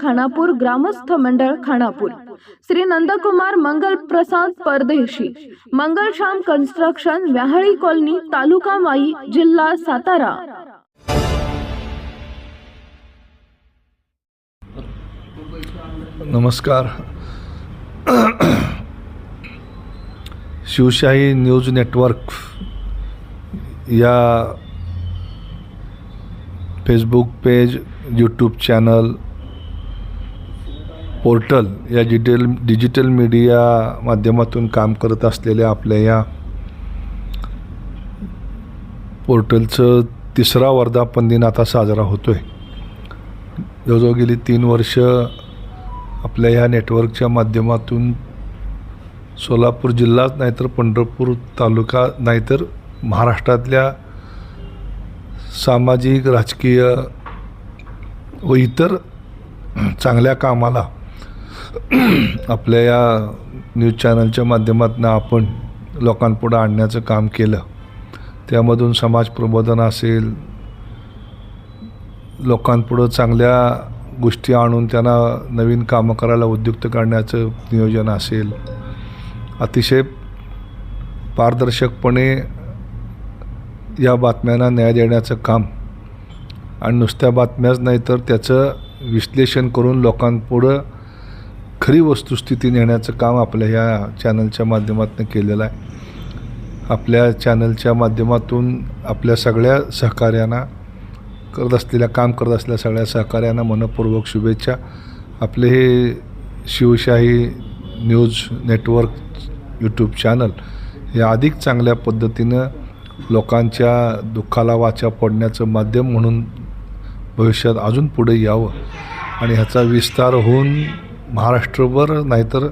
खानापूर ग्रामस्थ मंडळ खानापूर. श्री नंदकुमार मंगल प्रसाद परदेशी. मंगलश्याम कन्स्ट्रक्शन व्याहाळी कॉलनी तालुका माई जिल्हा सातारा. नमस्कार. शिवशाही न्यूज नेटवर्क या Facebook page YouTube channel portal या डिटेल डिजिटल मीडिया माध्यमातून काम करत असलेल्या आपल्या या पोर्टलचं तिसरा वर्धापन दिन आता साजरा होतो आहे जवळजवळ गेली तीन वर्ष आपल्या ह्या नेटवर्कच्या माध्यमातून सोलापूर जिल्हाच नाहीतर पंढरपूर तालुका नाहीतर महाराष्ट्रातल्या सामाजिक राजकीय व इतर चांगल्या कामाला आपल्या या न्यूज चॅनलच्या माध्यमातून आपण लोकांपुढं आणण्याचं काम केलं. त्यामधून समाज प्रबोधन असेल लोकांपुढं चांगल्या गोष्टी आणून त्यांना नवीन कामं करायला उद्युक्त करण्याचं नियोजन असेल. अतिशय पारदर्शकपणे या बातम्यांना न्याय देण्याचं काम. आणि नुसत्या बातम्याच नाही तर त्याचं विश्लेषण करून लोकांपुढं खरी वस्तुस्थिती नेण्याचं काम आपल्या ह्या चॅनलच्या माध्यमातून केलेलं आहे. आपल्या चॅनलच्या माध्यमातून आपल्या सगळ्या सहकार्यांना करत असलेल्या काम करत असलेल्या सगळ्या सहकार्यांना मनपूर्वक शुभेच्छा. आपले हे Shivshahi news network YouTube channel हे अधिक चांगल्या पद्धतीनं लोकांच्या दुःखाला वाचा पडण्याचं माध्यम म्हणून भविष्यात अजून पुढे यावं आणि ह्याचा विस्तार होऊन महाराष्ट्रभर नाहीतर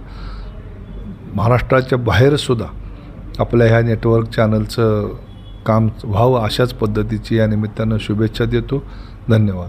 महाराष्ट्राच्या बाहेरसुद्धा आपल्या ह्या नेटवर्क चॅनलचं काम व्हावं अशाच पद्धतीची या निमित्तानं शुभेच्छा देतो. धन्यवाद.